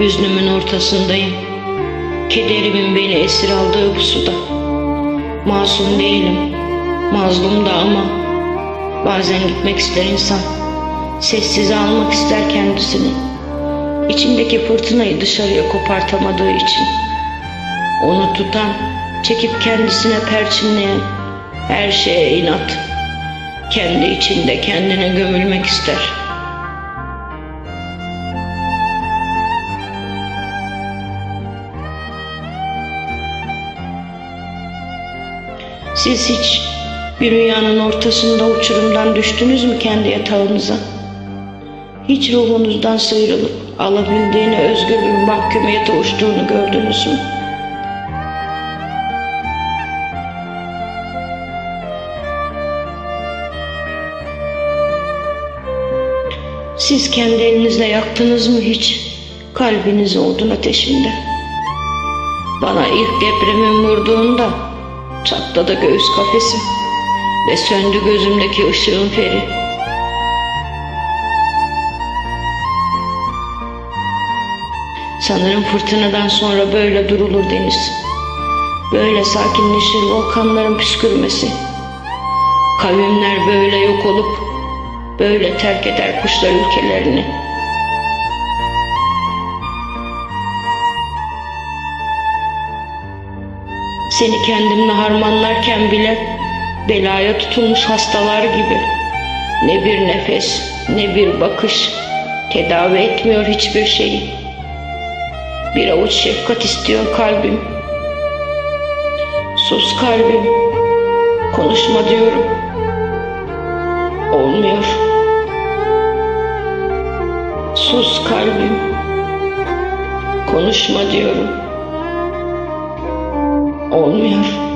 Hüznümün ortasındayım. Kederimin beni esir aldığı bu suda. Masum değilim, mazlum da ama bazen gitmek ister insan. Sessize almak ister kendisini. İçindeki fırtınayı dışarıya kopartamadığı için. Onu tutan, çekip kendisine perçinleyen her şeye inat. Kendi içinde kendine gömülmek ister. Siz hiç bir rüyanın ortasında uçurumdan düştünüz mü kendi yatağınıza? Hiç ruhunuzdan sıyrılıp alabildiğine özgür bir mahkumiyete uçtuğunu gördünüz mü? Siz kendi elinizle yaktınız mı hiç kalbinizi odun ateşinde? Bana ilk depremin vurduğunda çatladı göğüs kafesim ve söndü gözümdeki ışığın feri. Sanırım fırtınadan sonra böyle durulur deniz. Böyle sakinleşir volkanların püskürmesi. Kavimler böyle yok olup böyle terk eder kuşlar ülkelerini. Seni kendimle harmanlarken bile belaya tutulmuş hastalar gibi ne bir nefes ne bir bakış tedavi etmiyor hiçbir şeyi. Bir avuç şefkat istiyor kalbim. Sus kalbim. Konuşma diyorum. Olmuyor. Sus kalbim. Konuşma diyorum. Olmuyor.